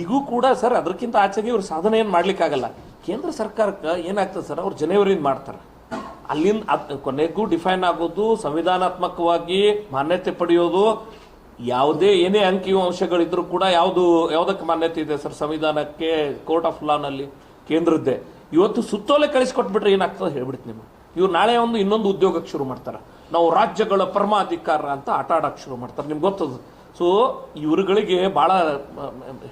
ಈಗೂ ಕೂಡ ಸರ್ ಅದಕ್ಕಿಂತ ಆಚೆಗೆ ಇವ್ರು ಸಾಧನೆ ಏನು ಮಾಡ್ಲಿಕ್ಕಾಗಲ್ಲ. ಕೇಂದ್ರ ಸರ್ಕಾರಕ್ಕೆ ಏನಾಗ್ತದೆ ಸರ್, ಅವ್ರು ಜನವರಿಯಿಂದ ಮಾಡ್ತಾರೆ. ಅಲ್ಲಿಂದ ಕೊನೆಗೂ ಡಿಫೈನ್ ಆಗೋದು, ಸಂವಿಧಾನಾತ್ಮಕವಾಗಿ ಮಾನ್ಯತೆ ಪಡೆಯೋದು ಯಾವುದೇ ಏನೇ ಅಂಕಿ ಅಂಶಗಳಿದ್ರು ಕೂಡ ಯಾವುದು ಯಾವುದಕ್ಕೆ ಮಾನ್ಯತೆ ಇದೆ ಸರ್ ಸಂವಿಧಾನಕ್ಕೆ ಕೋರ್ಟ್ ಆಫ್ ಲಾನಲ್ಲಿ? ಕೇಂದ್ರದ್ದೇ. ಇವತ್ತು ಸುತ್ತೋಲೆ ಕಳಿಸ್ಕೊಟ್ಬಿಟ್ರೆ ಏನಾಗ್ತದೆ ಹೇಳ್ಬಿಡ್ತೀನಿ ನಿಮ್ಗೆ. ಇವ್ರು ನಾಳೆ ಒಂದು ಇನ್ನೊಂದು ಉದ್ಯೋಗಕ್ಕೆ ಶುರು ಮಾಡ್ತಾರೆ. ನಾವು ರಾಜ್ಯಗಳ ಪರಮಾಧಿಕಾರ ಅಂತ ಆಟ ಆಡಕ್ಕೆ ಶುರು ಮಾಡ್ತಾರೆ. ನಿಮ್ಗೆ ಗೊತ್ತದ? ಸೊ ಇವ್ರುಗಳಿಗೆ ಭಾಳ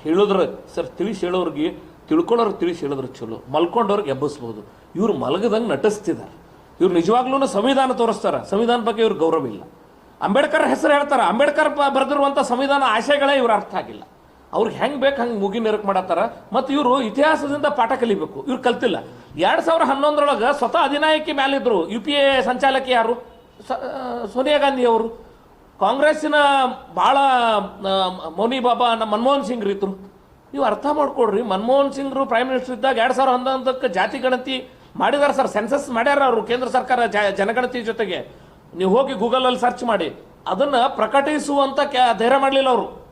ಹೇಳಿದ್ರೆ, ಸರ್ ತಿಳಿಸಿ ಹೇಳೋರಿಗೆ ತಿಳ್ಕೊಳ್ಳೋರು ತಿಳಿಸಿ ಹೇಳಿದ್ರೆ ಚಲೋ. ಮಲ್ಕೊಂಡವ್ರಿಗೆ ಎಬ್ಬಿಸ್ಬೋದು. ಇವ್ರು ಮಲಗದಂಗೆ ನಟಿಸ್ತಿದ್ದಾರೆ. ಇವ್ರು ನಿಜವಾಗ್ಲೂ ಸಂವಿಧಾನ ತೋರಿಸ್ತಾರೆ. ಸಂವಿಧಾನ ಬಗ್ಗೆ ಇವ್ರಿಗೆ ಗೌರವ ಇಲ್ಲ. ಅಂಬೇಡ್ಕರ್ ಹೆಸರು ಹೇಳ್ತಾರೆ. ಅಂಬೇಡ್ಕರ್ ಬರೆದಿರುವಂಥ ಸಂವಿಧಾನ ಆಶಯಗಳೇ ಇವ್ರ ಅರ್ಥ ಆಗಿಲ್ಲ. ಅವ್ರಿಗೆ ಹೆಂಗೆ ಬೇಕು ಹಂಗೆ ಮುಗಿ ನೆರಕ್ ಮಾಡತ್ತಾರ. ಮತ್ತು ಇವರು ಇತಿಹಾಸದಿಂದ ಪಾಠ ಕಲಿಬೇಕು. ಇವ್ರು ಕಲ್ತಿಲ್ಲ. ಎರಡು ಸಾವಿರ ಹನ್ನೊಂದರೊಳಗೆ ಸ್ವತಃ ಅಧಿನಾಯಕಿ ಮ್ಯಾಲಿದ್ರು ಯು ಪಿ ಎ ಸಂಚಾಲಕಿ ಯಾರು? ಸೋನಿಯಾ ಗಾಂಧಿ ಅವರು. ಕಾಂಗ್ರೆಸ್ಸಿನ ಭಾಳ ಮೌನಿ ಬಾಬಾ ನಮ್ಮ ಮನಮೋಹನ್ ಸಿಂಗ್ ಇದ್ರು ನೀವು ಅರ್ಥ ಮಾಡ್ಕೊಡ್ರಿ. ಮನಮೋಹನ್ ಸಿಂಗ್ರು ಪ್ರೈಮ್ ಮಿನಿಸ್ಟರ್ ಇದ್ದಾಗ ಎರಡು ಸಾವಿರ ಹನ್ನೊಂದಕ್ಕೆ ಜಾತಿ ಗಣತಿ ಮಾಡಿದಾರೆ ಸರ್. ಸೆನ್ಸಸ್ ಮಾಡ್ಯಾರ ಅವರು ಕೇಂದ್ರ ಸರ್ಕಾರ ಜನಗಣತಿ ಜೊತೆಗೆ. ನೀವು ಹೋಗಿ ಗೂಗಲಲ್ಲಿ ಸರ್ಚ್ ಮಾಡಿ, ಅದನ್ನ ಪ್ರಕಟಿಸುವಂಥ ಕ್ಯಾ- ಧೈರ್ಯ ಮಾಡಲಿಲ್ಲ ಅವರು.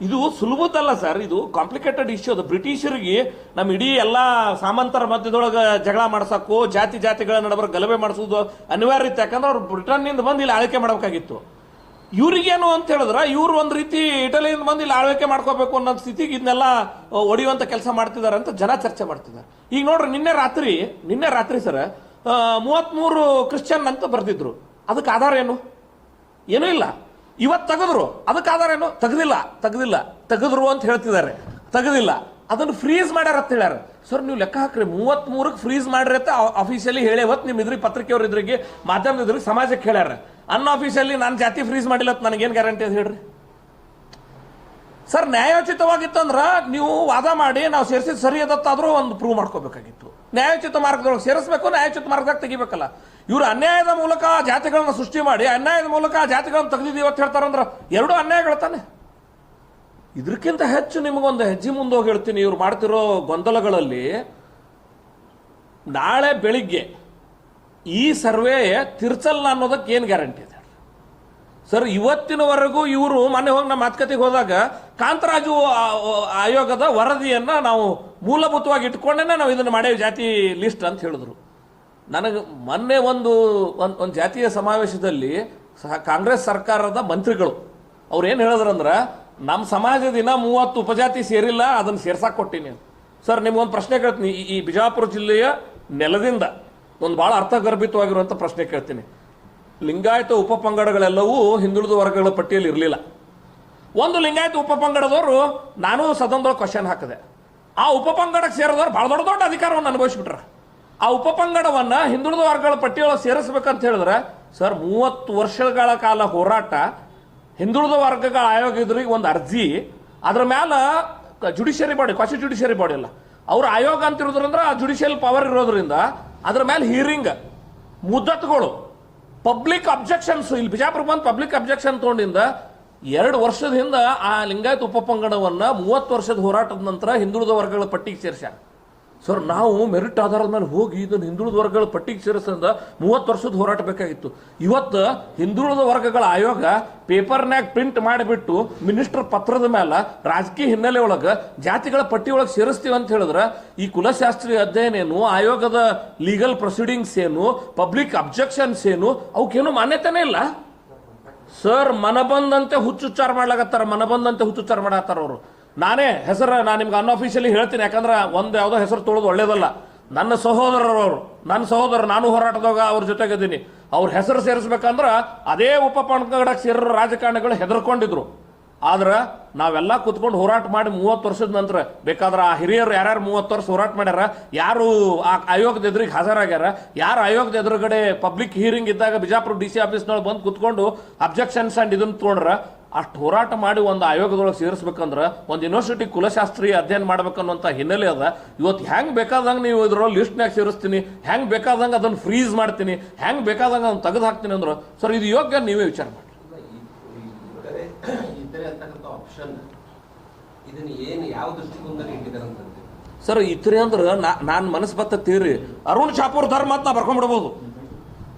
ಇದು ಸುಲಭದಲ್ಲ ಸರ್, ಇದು ಕಾಂಪ್ಲಿಕೇಟೆಡ್ ಇಶ್ಯೂ ಅದು ಬ್ರಿಟಿಷರಿಗೆ ನಮ್ಮ ಇಡೀ ಎಲ್ಲ ಸಾಮಂತರ ಮಧ್ಯದೊಳಗೆ ಜಗಳ ಮಾಡ್ಸಕ್ಕೋ, ಜಾತಿ ಜಾತಿಗಳ ನಡುವೆ ಗಲಭೆ ಮಾಡಿಸೋದು ಅನಿವಾರ್ಯ ಇತ್ತು. ಯಾಕಂದ್ರೆ ಅವ್ರು ಬ್ರಿಟನ್ನಿಂದ ಬಂದು ಇಲ್ಲಿ ಆಳ್ವಿಕೆ ಮಾಡಬೇಕಾಗಿತ್ತು. ಇವ್ರಿಗೇನು ಅಂತ ಹೇಳಿದ್ರೆ, ಇವ್ರು ಒಂದು ರೀತಿ ಇಟಲಿಯಿಂದ ಬಂದು ಇಲ್ಲಿ ಆಳ್ವಿಕೆ ಮಾಡ್ಕೋಬೇಕು ಅನ್ನೋ ಸ್ಥಿತಿಗೆ ಇದನ್ನೆಲ್ಲ ಒಡೆಯುವಂತ ಕೆಲಸ ಮಾಡ್ತಿದ್ದಾರೆ ಅಂತ ಜನ ಚರ್ಚೆ ಮಾಡ್ತಿದ್ದಾರೆ. ಈಗ ನೋಡ್ರಿ, ನಿನ್ನೆ ರಾತ್ರಿ ನಿನ್ನೆ ರಾತ್ರಿ ಸರ್ ಮೂವತ್ಮೂರು ಕ್ರಿಶ್ಚಿಯನ್ ಅಂತ ಬರ್ತಿದ್ರು ಅದಕ್ಕೆ ಆಧಾರ ಏನು? ಏನೂ ಇಲ್ಲ. ಇವತ್ತು ತೆಗೆದ್ರು. ಅದಕ್ಕೆ ಆಧಾರ ಏನು? ತೆಗೆದಿಲ್ಲ. ತೆಗೆದಿಲ್ಲ. ತೆಗೆದ್ರು ಅಂತ ಹೇಳ್ತಿದ್ದಾರೆ. ತೆಗೆದಿಲ್ಲ. ಅದನ್ನು ಫ್ರೀಸ್ ಮಾಡ್ಯಾರ ಅಂತ ಹೇಳ್ಯಾರ. ಸರ್, ನೀವು ಲೆಕ್ಕ ಹಾಕ್ರಿ. ಮೂವತ್ತ್ಮೂರಕ್ಕೆ ಫ್ರೀಜ್ ಮಾಡ್ರಿ ಅಂತ ಆಫೀಸಿಯಲಿ ಹೇಳಿ ಹೊತ್ತು ನಿಮ್ಮ ಇದ್ರಿಗೆ, ಪತ್ರಿಕೆಯವ್ರ ಇದ್ರಿಗೆ, ಮಾಧ್ಯಮದ ಇದ್ರಿಗೆ, ಸಮಾಜಕ್ಕೆ ಹೇಳ್ಯಾರ. ಅನ್ನ ಆಫೀಸಲ್ಲಿ ನಾನು ಜಾತಿ ಫ್ರೀಸ್ ಮಾಡಿಲ್ಲ ನನಗೇನು ಗ್ಯಾರಂಟಿ ಅಂತ ಹೇಳ್ರಿ? ಸರ್, ನ್ಯಾಯೋಚಿತವಾಗಿತ್ತಂದ್ರೆ ನೀವು ವಾದ ಮಾಡಿ, ನಾವು ಸೇರಿಸಿದ ಸರಿ ಅದತ್ತಾದರೂ ಒಂದು ಪ್ರೂವ್ ಮಾಡ್ಕೋಬೇಕಾಗಿತ್ತು. ನ್ಯಾಯೋಚಿತ ಮಾರ್ಗದೊಳಗೆ ಸೇರಿಸಬೇಕು, ನ್ಯಾಯೋಚಿತ ಮಾರ್ಗದಾಗ ತೆಗಿಬೇಕಲ್ಲ. ಇವರು ಅನ್ಯಾಯದ ಮೂಲಕ ಜಾತಿಗಳನ್ನ ಸೃಷ್ಟಿ ಮಾಡಿ, ಅನ್ಯಾಯದ ಮೂಲಕ ಜಾತಿಗಳನ್ನ ತೆಗೆದಿದ್ದೀವಿ ಅಂತ ಹೇಳ್ತಾರಂದ್ರೆ ಎರಡೂ ಅನ್ಯಾಯಗಳು ತಾನೆ. ಇದಕ್ಕಿಂತ ಹೆಚ್ಚು ನಿಮಗೊಂದು ಹೆಜ್ಜೆ ಮುಂದೆ ಹೋಗಿ ಹೇಳ್ತೀನಿ, ಇವ್ರು ಮಾಡ್ತಿರೋ ಗೊಂದಲಗಳಲ್ಲಿ ನಾಳೆ ಬೆಳಿಗ್ಗೆ ಈ ಸರ್ವೇ ತಿರ್ಚಲ್ಲ ಅನ್ನೋದಕ್ಕೆ ಏನು ಗ್ಯಾರಂಟಿ ಇದೆ? ಸರ್, ಇವತ್ತಿನವರೆಗೂ ಇವರು ಮೊನ್ನೆ ಹೋಗಿ ನಮ್ಮ ಮಾತುಕತೆಗೆ ಹೋದಾಗ ಕಾಂತರಾಜು ಆಯೋಗದ ವರದಿಯನ್ನ ನಾವು ಮೂಲಭೂತವಾಗಿ ಇಟ್ಕೊಂಡೇನೆ ನಾವು ಇದನ್ನು ಮಾಡೇವಿ ಜಾತಿ ಲಿಸ್ಟ್ ಅಂತ ಹೇಳಿದ್ರು. ನನಗೆ ಮೊನ್ನೆ ಒಂದು ಒಂದು ಜಾತಿಯ ಸಮಾವೇಶದಲ್ಲಿ ಕಾಂಗ್ರೆಸ್ ಸರ್ಕಾರದ ಮಂತ್ರಿಗಳು, ಅವ್ರು ಏನು ಹೇಳಿದ್ರಂದ್ರೆ ನಮ್ಮ ಸಮಾಜದಿನ ಮೂವತ್ತು ಉಪಜಾತಿ ಸೇರಿಲ್ಲ, ಅದನ್ನು ಸೇರ್ಸಾಕ್ ಕೊಟ್ಟಿನಿ ಸರ್ ನಿಮ್ಗೊಂದು ಪ್ರಶ್ನೆ ಕೇಳ್ತೀನಿ. ಈ ಬಿಜಾಪುರ ಜಿಲ್ಲೆಯ ನೆಲದಿಂದ, ಒಂದು ಭಾಳ ಅರ್ಥಗರ್ಭಿತವಾಗಿರುವಂಥ ಪ್ರಶ್ನೆ ಕೇಳ್ತೀನಿ. ಲಿಂಗಾಯತ ಉಪಪಂಗಡಗಳೆಲ್ಲವೂ ಹಿಂದುಳಿದ ವರ್ಗಗಳ ಪಟ್ಟಿಯಲ್ಲಿ ಇರಲಿಲ್ಲ. ಒಂದು ಲಿಂಗಾಯತ ಉಪಪಂಗಡದವರು ನಾನು ಸದನದೊಳಗೆ ಕ್ವಶನ್ ಹಾಕಿದೆ. ಆ ಉಪ ಪಂಗಡಕ್ಕೆ ಸೇರಿದವರು ಭಾಳ ದೊಡ್ಡ ದೊಡ್ಡ ಅಧಿಕಾರವನ್ನು ಅನುಭವಿಸ್ಬಿಟ್ರೆ. ಆ ಉಪಪಂಗಡವನ್ನ ಹಿಂದುಳಿದ ವರ್ಗಗಳ ಪಟ್ಟಿಯೊಳಗೆ ಸೇರಿಸ್ಬೇಕಂತ ಹೇಳಿದ್ರೆ, ಸರ್, ಮೂವತ್ತು ವರ್ಷಗಳ ಕಾಲ ಹೋರಾಟ, ಹಿಂದುಳಿದ ವರ್ಗಗಳ ಆಯೋಗ ಇದ್ರಿಗೆ ಒಂದು ಅರ್ಜಿ, ಅದ್ರ ಮ್ಯಾಲ judiciary body question judiciary body ಅಲ್ಲ. ಅವ್ರ ಆಯೋಗ ಆ ಜುಡಿಷಿಯಲ್ ಪವರ್ ಇರೋದ್ರಿಂದ ಅದ್ರ ಮೇಲೆ ಹೀರಿಂಗ್ ಮುದ್ದತ್ಗಳು ಪಬ್ಲಿಕ್ ಅಬ್ಜೆಕ್ಷನ್ಸ್ ಇಲ್ಲಿ. ಬಿಜಾಪುರ ಬಂದು ಪಬ್ಲಿಕ್ ಅಬ್ಜೆಕ್ಷನ್ ತಗೊಂಡಿಂದ ಎರಡು ವರ್ಷದ ಹಿಂದೆ ಆ ಲಿಂಗಾಯತ ಉಪಪಂಗಡವನ್ನ ಮೂವತ್ತು ವರ್ಷದ ಹೋರಾಟದ ನಂತರ ಹಿಂದುಳಿದ ವರ್ಗಗಳ ಪಟ್ಟಿಗೆ ಸೇರ್ಸ್ಯಾರ. ಸರ್, ನಾವು ಮೆರಿಟ್ ಆಧಾರದ ಮೇಲೆ ಹೋಗಿ ಇದನ್ನು ಹಿಂದುಳಿದ ವರ್ಗಗಳ ಪಟ್ಟಿಗೆ ಸೇರಿಸಂದ ಮೂವತ್ತು ವರ್ಷದ ಹೋರಾಟ ಬೇಕಾಗಿತ್ತು. ಇವತ್ತು ಹಿಂದುಳಿದ ವರ್ಗಗಳ ಆಯೋಗ ಪೇಪರ್ನ್ಯಾಗ ಪ್ರಿಂಟ್ ಮಾಡಿಬಿಟ್ಟು ಮಿನಿಸ್ಟರ್ ಪತ್ರದ ಮೇಲೆ ರಾಜಕೀಯ ಹಿನ್ನೆಲೆ ಒಳಗೆ ಜಾತಿಗಳ ಪಟ್ಟಿ ಒಳಗೆ ಸೇರಿಸ್ತೀವಿ ಅಂತ ಹೇಳಿದ್ರೆ ಈ ಕುಲಶಾಸ್ತ್ರೀಯ ಅಧ್ಯಯನ ಏನು, ಆಯೋಗದ ಲೀಗಲ್ ಪ್ರೊಸೀಡಿಂಗ್ಸ್ ಏನು ಪಬ್ಲಿಕ್ ಅಬ್ಜೆಕ್ಷನ್ಸ್ ಏನು, ಅವಕ್ಕೇನು ಮಾನ್ಯತೆನೇ ಇಲ್ಲ. ಸರ್, ಮನಬಂದಂತೆ ಹುಚ್ಚುಚ್ಚಾರ ಮಾಡ್ಲಾಗತ್ತಾರ ಮನಬಂದಂತೆ ಹುಚ್ಚುಚ್ಚಾರ ಮಾಡತ್ತಾರ ಅವರು. ನಾನೇ ಹೆಸರು ನಾನು ನಿಮ್ಗೆ ಅನ್ಅಫಿಷಿಯಲಿ ಹೇಳ್ತೀನಿ, ಯಾಕಂದ್ರೆ ಒಂದು ಯಾವುದೋ ಹೆಸರು ತೊಳೋದು ಒಳ್ಳೇದಲ್ಲ. ನನ್ನ ಸಹೋದರರವರು ನನ್ನ ಸಹೋದರ ನಾನು ಹೋರಾಟದಾಗ ಅವ್ರ ಜೊತೆಗಿದ್ದೀನಿ. ಅವ್ರ ಹೆಸರು ಸೇರಿಸ್ಬೇಕಂದ್ರೆ ಅದೇ ಉಪ ಪಂಗಡಕ್ಕೆ ಸೇರಿರೋ ರಾಜಕಾರಣಿಗಳು ಹೆದರ್ಕೊಂಡಿದ್ರು. ಆದ್ರೆ ನಾವೆಲ್ಲ ಕುತ್ಕೊಂಡು ಹೋರಾಟ ಮಾಡಿ ಮೂವತ್ತು ವರ್ಷದ ನಂತರ, ಬೇಕಾದ್ರೆ ಆ ಹಿರಿಯರು ಯಾರ್ಯಾರು ಮೂವತ್ತು ವರ್ಷ ಹೋರಾಟ ಮಾಡ್ಯಾರ, ಯಾರು ಆ ಆಯೋಗದ ಎದುರಿಗೆ ಹಾಜರಾಗ್ಯಾರ, ಯಾರು ಆಯೋಗದ ಎದುರುಗಡೆ ಪಬ್ಲಿಕ್ ಹಿಯರಿಂಗ್ ಇದ್ದಾಗ ಬಿಜಾಪುರ ಡಿ ಸಿ ಆಫೀಸ್ನೊಳಗೆ ಬಂದು ಕುತ್ಕೊಂಡು ಅಬ್ಜೆಕ್ಷನ್ಸ್ ಅಂಡ್ ಇದನ್ನು ತೊಗೊಂಡ್ರ ಅಷ್ಟು ಹೋರಾಟ ಮಾಡಿ ಒಂದು ಆಯೋಗದೊಳಗೆ ಸೇರಿಸ್ಬೇಕಂದ್ರೆ ಒಂದು ಯೂನಿವರ್ಸಿಟಿ ಕುಲಶಾಸ್ತ್ರೀಯ ಅಧ್ಯಯನ ಮಾಡ್ಬೇಕನ್ನುವಂಥ ಹಿನ್ನೆಲೆ ಅದ. ಇವತ್ತು ಹೆಂಗೆ ಬೇಕಾದಂಗೆ ನೀವು ಇದ್ರೊಳಗೆ ಲಿಸ್ಟ್ನಾಗ ಸೇರಿಸ್ತೀನಿ ಹೆಂಗೆ ಬೇಕಾದಂಗೆ ಅದನ್ನು ಫ್ರೀಸ್ ಮಾಡ್ತೀನಿ ಹೆಂಗೆ ಬೇಕಾದಂಗೆ ಅದನ್ನು ತೆಗೆದು ಹಾಕ್ತೀನಿ ಅಂದ್ರೆ ಸರ್ ಇದು ಯೋಗ್ಯ ನೀವೇ ವಿಚಾರ ಮಾಡಿ ಸರ್ ಇತ್ರಿ ಅಂದ್ರೆ ನಾನು ಮನಸ್ಸು ಬತ್ತ ತೀರಿ. ಅರುಣ್ ಶಾಪೂರ್ ಧರ್ಮ ಅಂತ ನಾ ಬರ್ಕೊಂಡ್ಬಿಡ್ಬೋದು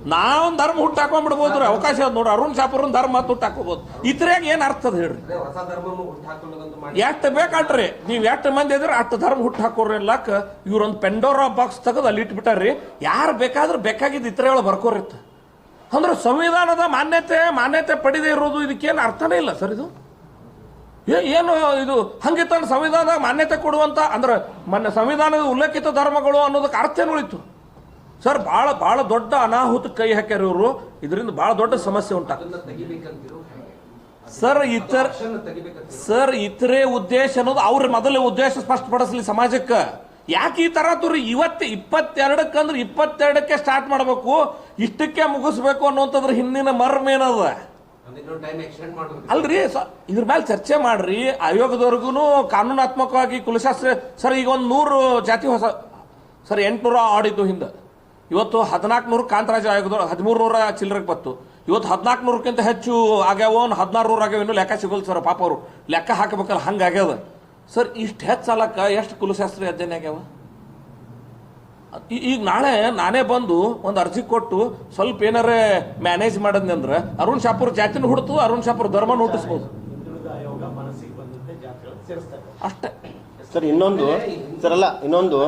ನಾವೊಂದು ಧರ್ಮ ಹುಟ್ಟು ಹಾಕೊಂಡ್ಬಿಡ್ಬೋದು ರೀ ಅವಕಾಶ ಅದ ನೋಡ್ರಿ ಅರುಣ್ ಶಾಪುರನ್ ಧರ್ಮ ಅಂತ ಹುಟ್ಟು ಹಾಕೋಬೋದು. ಇತ್ರ್ಯಾಗ ಏನು ಅರ್ಥ ಅದ ಹೇಳ್ರಿ? ಎಷ್ಟು ಬೇಕಾಟ್ರಿ? ನೀವು ಎಷ್ಟು ಮಂದಿ ಇದ್ರೆ ಅಷ್ಟು ಧರ್ಮ ಹುಟ್ಟು ಹಾಕೋರಿ ಲಕ್ ಇವ್ರೊಂದು ಪೆಂಡೋರಾ ಬಾಕ್ಸ್ ತೆಗೆದು ಅಲ್ಲಿ ಇಟ್ಬಿಟ್ಟಾರ್ರಿ. ಯಾರು ಬೇಕಾದ್ರೂ ಬೇಕಾಗಿದ್ದು ಇತರ ಒಳಗೆ ಬರ್ಕೋರಿತ್ತು ಅಂದ್ರೆ ಸಂವಿಧಾನದ ಮಾನ್ಯತೆ ಮಾನ್ಯತೆ ಪಡೆದೇ ಇರೋದು ಇದಕ್ಕೇನು ಅರ್ಥನೇ ಇಲ್ಲ ಸರ್ ಇದು. ಏ- ಏನು ಇದು? ಹಂಗಿತ್ತ ಸಂವಿಧಾನ ಮಾನ್ಯತೆ ಕೊಡುವಂತ ಅಂದ್ರೆ ಮೊನ್ನೆ ಸಂವಿಧಾನದ ಉಲ್ಲೇಖಿತ ಧರ್ಮಗಳು ಅನ್ನೋದಕ್ಕೆ ಅರ್ಥ ಏನು ಉಳಿತು. ಸರ್ ಬಹಳ ಬಹಳ ದೊಡ್ಡ ಅನಾಹುತ ಕೈ ಹಾಕ್ಯಾರ ಇವರು. ಇದರಿಂದ ಬಹಳ ದೊಡ್ಡ ಸಮಸ್ಯೆ ಉಂಟಾಗ್ತದೆ ಹೇಗೆ? ಸರ್ ಇತರ ಸರ್ ಇತರೆ ಉದ್ದೇಶ ಅನ್ನೋದು ಅವ್ರ ಮೊದಲೇ ಉದ್ದೇಶ ಸ್ಪಷ್ಟಪಡಿಸಲಿ ಸಮಾಜಕ್ಕೆ. ಯಾಕೆ ಈ ತರ ತುರಿ ಇವತ್ತು ಇಪ್ಪತ್ತೆರಡಕ್ಕಂದ್ರೆ ಇಪ್ಪತ್ತೆರಡಕ್ಕೆ ಸ್ಟಾರ್ಟ್ ಮಾಡಬೇಕು. ಇಷ್ಟಕ್ಕೆ ಮುಗಿಸ್ಬೇಕು ಅನ್ನೋಂಥದ್ರ ಹಿಂದಿನ ಮರ್ಮ ಏನದ? ಅಲ್ರಿ ಇದ್ರ ಮೇಲೆ ಚರ್ಚೆ ಮಾಡ್ರಿ. ಆಯೋಗದವರೆಗೂ ಕಾನೂನಾತ್ಮಕವಾಗಿ ಕುಲಶಾಸ್ತ್ರ ಸರ್ ಈಗ ಒಂದು ನೂರು ಜಾತಿ ಹೊಸ ಸರ್ ಎಂಟುನೂರ ಆಡಿದ್ದು ಹಿಂದೆ. ಇವತ್ತು ಹದಿನಾಲ್ಕು ನೂರು ಕಾಂತರಾಜ ಆಯೋಗದವ್ರು ಹದಿಮೂರು ನೂರ ಚಿಲ್ಲರೆಗೆ ಬತ್ತು. ಇವತ್ತು ಹದಿನಾಲ್ಕು ನೂರಕ್ಕಿಂತ ಹೆಚ್ಚು ಆಗ್ಯಾವ ಒಂದು ಹದಿನಾರು ನೂರು ಆಗ್ಯಾವ ಇನ್ನೂ ಲೆಕ್ಕ ಸಿಗೋಲ್ ಸರ್ ಪಾಪ ಅವರು. ಲೆಕ್ಕ ಹಾಕಬೇಕಲ್ಲ ಹಂಗೆ ಆಗ್ಯಾವ ಸರ್ ಇಷ್ಟು ಹೆಚ್ಚು ಸಾಲಕ್ಕ ಎಷ್ಟು ಕುಲಶಾಸ್ತ್ರ ಅಧ್ಯಯನ ಆಗ್ಯಾವ? ಈಗ ನಾಳೆ ನಾನೇ ಬಂದು ಒಂದು ಅರ್ಜಿ ಕೊಟ್ಟು ಸ್ವಲ್ಪ ಏನಾರೇ ಮ್ಯಾನೇಜ್ ಮಾಡದ್ನಿ ಅಂದ್ರೆ ಅರುಣ್ ಶಾಪುರ್ ಜಾತಿನ ಹುಡ್ತು ಅರುಣ್ ಶಾಪುರ್ ಧರ್ಮನ ಹುಟ್ಟಿಸ್ಬೋದು. ಸೇರಿಸ್ತಾರೆ ಅಷ್ಟೇ. ಸರ್ ಇನ್ನೊಂದು ಸರ್ ಅಲ್ಲ ಇನ್ನೊಂದು